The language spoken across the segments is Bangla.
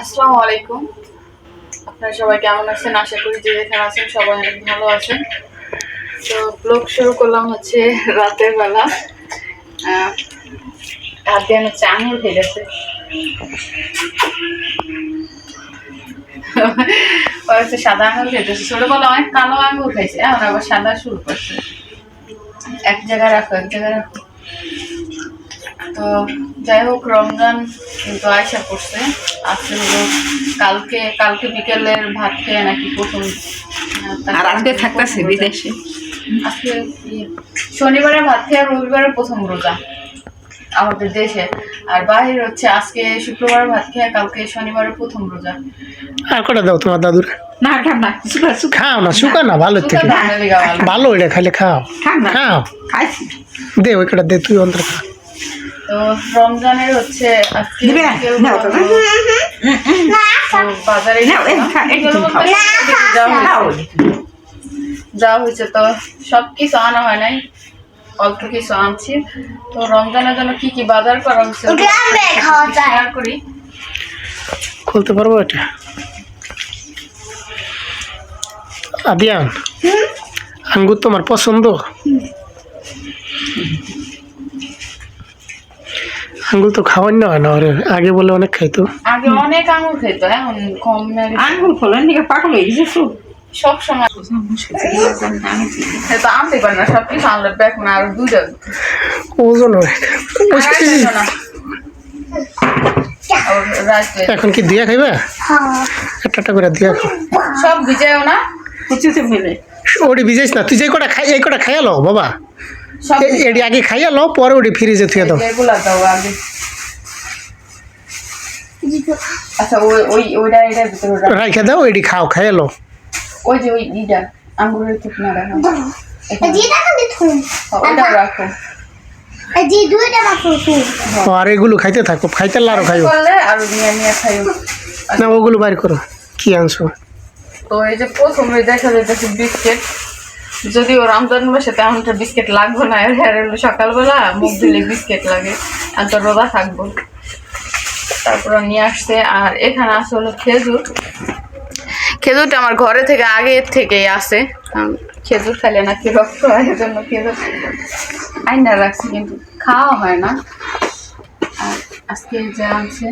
আসসালামু আলাইকুম। আপনারা সবাই কেমন আছেন? আশা করি যে যেখানে আছেন সবাই অনেক ভালো আছেন। তো ব্লগ শুরু করলাম হচ্ছে রাতের বেলা। হাত দিয়ে হচ্ছে আঙুল গেছে হচ্ছে সাদা আঙুল খেতেছে। ছোটবেলা অনেক কালো আঙুল খাইছে, এখন আবার সাদা শুরু করছে। এক জায়গায় রাখো, এক জায়গায় রাখো। তো যাই হোক রমজান কিন্তু আয়সা করছে আজকে হলো কালকে কালকে বিকেলের ভাত খেয়ে নাকি প্রথম আর আজকে থাকতেছে বিদেশে? আজকে ইয়ে, শনিবারে ভাত খেয়ে আর রবিবারে প্রথম রোজা। আমাদের দেশে। আর বাইরে হচ্ছে আজকে শুক্রবার ভাত খেয়ে কালকে শনিবারে প্রথম রোজা। আর কটা দাও তোমার দাদুর? না খাম না খাও না শুকা না ভালো থেকে। ভালো এটা খাইলে খাও। না খাও। দে ওই কটা দে তুই অন্তর খা। তো রমজানের হচ্ছে আজকে বাজারে যাওয়া হয়েছে। তো সব কিছু আনা হয় নাই। অল্প কিছু আনছি। তো রমজানের জন্য কি কি বাজার করা হয়েছে শেয়ার করি। খুলতে পারব এটা? আদিয়ান আঙ্গুর তোমার পছন্দ? আঙ্গুর তো খাওয়াই না হয় না ওরে আগে বলে অনেক খাইতো। আগে অনেক আঙুর খেতো এখন কম আঙ্গুল ফলের নিকে পাগল হয়ে গেছে সব? সব সময়। তো আনতে পারে না সব কিছু আনলে ব্যাগ না আর ওজন অনেক এখন কি দিয়া খাইবা? একটা একটা করে দিয়া খাও। সব ভিজায়ও না? কুচিতে ফেলে। ওটি ভিজাইস না তুই যে কটা খাই এই কটা খাইয়া লো বাবা। এটি আগে খাইয়া লো পরে ওটি ফ্রিজে থুয়ে দাও। আচ্ছা ওই ওই ওইটা এটার ভিতরে দাও এটি খাও খাইয়া লো ওই যে ওই আঙ্গুরের রাখো। আর এগুলো খাইতে থাকো খাইতে লারো খাইও। না ওগুলো বাইর করো। কি আনছো? তো এই যে প্রথমে দেখা যাইতেছে বিস্কিট যদি ও রমজান মাসে তেমনটা বিস্কিট লাগবে না, এর আর হলো সকালবেলা মুখ দিলে বিস্কিট লাগে, আর তো রোদা থাকব। তারপর নিয়ে আসছে, আর এখানে আছে হলো খেজুর। খেজুরটা আমার ঘরে থেকে আগে থেকেই আসে খেজুর খাইলে নাকি রক্ত হয় জন্য খেজুর আইনা রাখছি, কিন্তু খাওয়া হয় না। আর আজকে যা আছে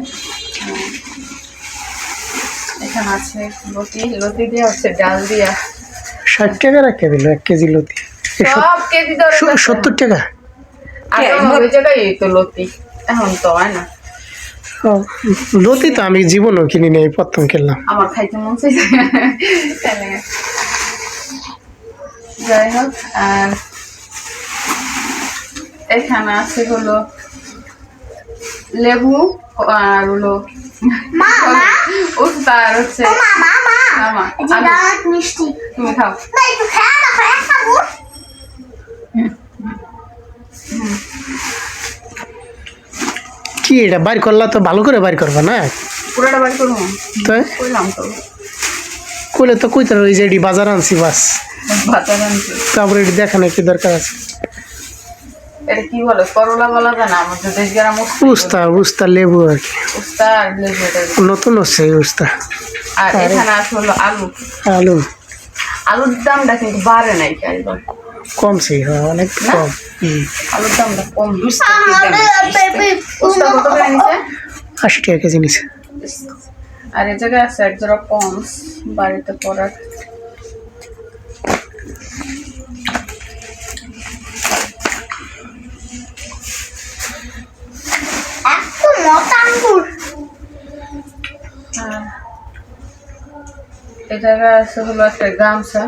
এখানে আছে লতি লতি দিয়ে হচ্ছে ডাল দিয়া। ষাট টাকা রাখে দিল এক কেজি লতি। সব কেজি সত্তর টাকা? আগে এই তো লতি। এখন তো হয় না। লতি তো আমি জীবনও কিনি নাই প্রথম কিনলাম। আমার খাইতে মন চাইছে। যাই হোক আর এখানে আছে হলো লেবু আর হলো ওষুধ আর হচ্ছে মামা তুমি খাও। কি এটা বাইর করলা তো ভালো করে বাইর করবা না? পুরোটা বাড়ি করব? তাই করলাম তো। কইলে তো কইতে ওই যে বাজার আনছি বাস। তারপরে এটি দেখা নাই কি দরকার আছে? এটা কি বলে? করলা বলা যায় না? আমাদের দেশ গ্রাম উস্তা উস্তা লেবু আর কি। উস্তা লেবু নতুন হচ্ছে উস্তা। আর এখানে আছে হলো আলু। আলু। আলুর দামটা কিন্তু বাড়ে নাই কারিগর কমছে হ্যাঁ অনেক কম। আলুর দামটা কম। উস্তা কত করে নিছে আশি টাকা কেজি নিছে আর এই জায়গায় আছে এক জোড়া পন্স বাড়িতে পড়ার জায়গায় আছে হলো একটা গামছা।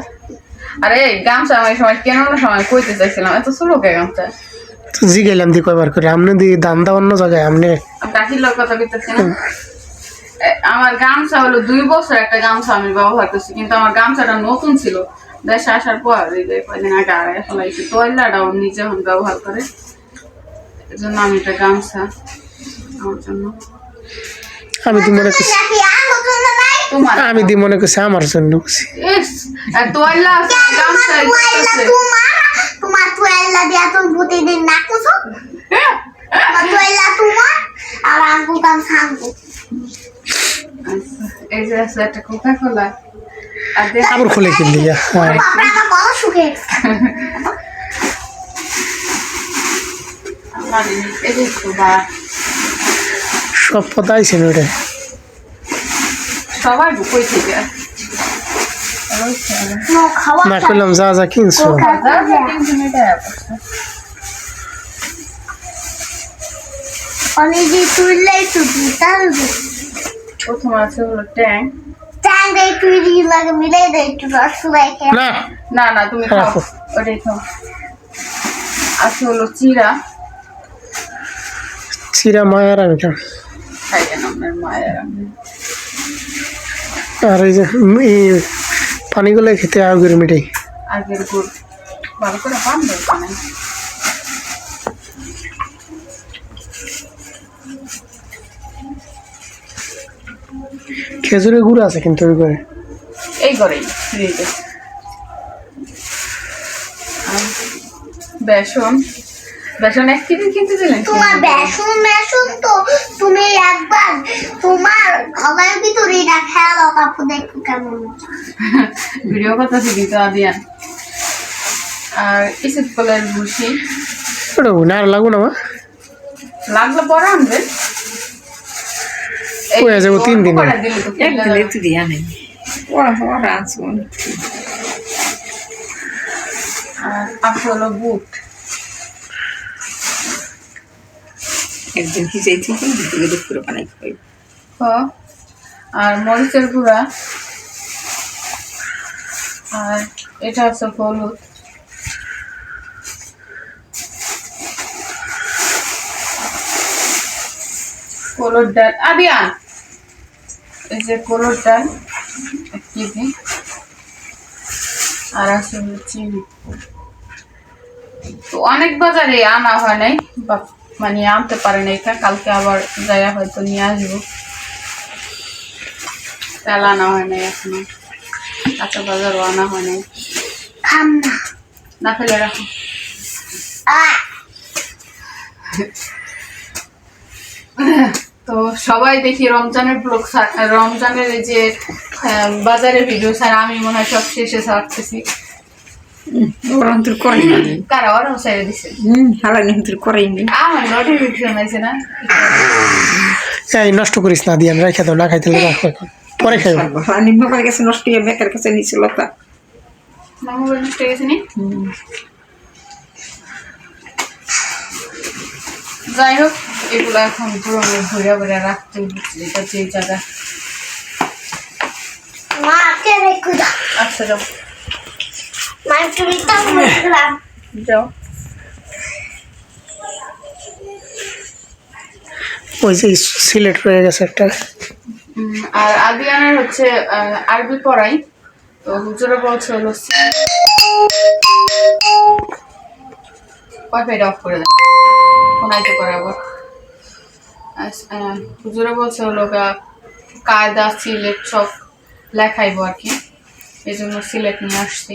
আরে এই গামছা আমি সময় কেন সময় কইতে চাইছিলাম এত ছোট কে গামছা? তো জি গেলাম দি কয়বার করে আমনে দি দাম দাও অন্য জায়গায় আমনে। লোক কথা বলতেছি না। আমার গামছা হলো দুই বছর একটা গামছা আমি ব্যবহার করছি কিন্তু আমার গামছাটা নতুন ছিল। দেশে আসার পর এই যে কয়দিন আগে আড়াই ফেলাইছি তৈলাটাও নিজে এখন ব্যবহার করে। এই জন্য আমি একটা গামছা আমার জন্য। আমি তোমার আমি দি মনে করছি আমার জন্য করছি দেখ। আবার খুলে কিন দিয়া হ্যাঁ। সব পথ আইছেন ওটা সবাই কই থেকে। নো খাওয়া না করলাম যা যা কিনছো। অনেক তুললেই তো দিতাল প্রথম আছে হলো ট্যাং। ট্যাং দেই তুই লাগে মিলাই দেই একটু রস রেখে না। না না তুমি খাও রাখো। ওটাই খাও। আছে হলো চিরা। চিরা মায়ার আমি আপনার মায়ের আমি আর এই যে এই পানিগুলো খেতে আগুর মিটাই আগের গুড়। ভালো করে পান খেজুরের গুড় আছে কিন্তু ওই করে এই করেই ফ্রিজে। বেসন। বেসন এক কেজি কিনতে দিলেন তোমার বেসন বেসন তো তুমি একবার তোমার গলার ভিতরে তারপর দেখো কেমন ভিডিও কথা আদিয়ান আর ইসিত কলের ভুসি। ওটা না আর লাগবো না মা? লাগলে পরে আনবেন এই হয়ে যাব তিন দিনে। দিলে তো এক দিলে তুই দিয়া নেই ওরা ওরা আসুন আর বুট। একদিন হিসেবে থেকে দুপুরে দুপুরে বানাই খাই আর মরিচের গুঁড়া। আর এটা হচ্ছে হলুদ। কলর ডাল। আদিয়ান এই যে কলর ডাল কেজি। আর আছে হলো চিনি। তো অনেক বাজারে আনা হয় নাই বা মানে আনতে পারে নাই এটা কালকে আবার যাইয়া হয়তো নিয়ে আসব। তেল আনা হয় নাই এখনও। কাঁচা বাজারও আনা হয় নাই। না না ফেলে রাখো। তো সবাই দেখি রমজানের ব্লগ রমজানের এই যে বাজারের ভিডিও স্যার আমি মনে হয় সব শেষে ছাড়তেছি। ওরা অন্তর করে না কারা ওরাও ছেড়ে দিছে হুম হালানি অন্তর করেই নেই আমার নোটিফিকেশন আছে না এই নষ্ট করিস না দিয়ান রেখে দাও না খাইতে রাখো এখন পরে খাইব হালানি মোবাইল কাছে নষ্ট হয়ে বেকার কাছে নিছিল তা মামা বলে নষ্ট হয়ে গেছে নি? যাই হোক এগুলো এখন পুরো ঘুরে ঘুরে রাখতে হচ্ছে এটা যে জায়গা। মাকে রেখে দাও আচ্ছা ওই যে সিলেট রয়ে গেছে একটা। আর আদিয়ানের হচ্ছে আরবি পড়াই। তো হুজুরে বলছে হলো ওয়াইফাইটা অফ করে দেন ফোনাইতে পারে আবার হুজুরে বলছে হলো কায়দা, সিলেট সব লেখাইবো আর কি। এই জন্য সিলেট নিয়ে আসছি।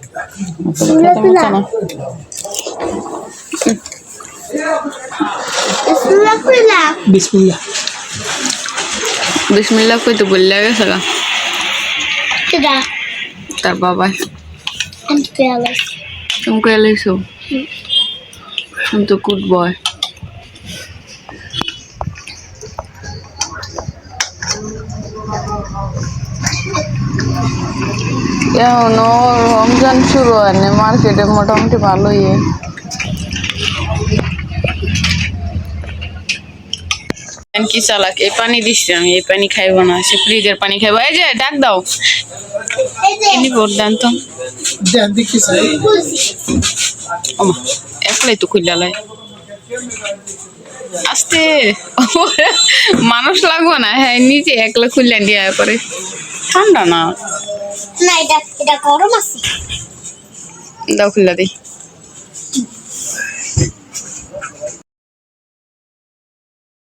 বিসমিল্লা তো বললে গেছে গা। তার বাবা। তুমি কয়ে লাইছো? তুমি তো গুড বয়। এখনও রমজান শুরু হয়নি মার্কেটে মোটামুটি ভালোই। কি চালাক এই পানি দিচ্ছি আমি এই পানি খাইবো না সে ফ্রিজের পানি খাইবো। এই যে ডাক দাও। এই যে চিনি ভোট দেন তো একলাই তো খুললা লাই আস্তে। মানুষ লাগবো না হ্যাঁ নিজে একলা খুললা দিয়া করে ঠান্ডা না। না এটা এটা গরম আছে। দাও খুললা দিই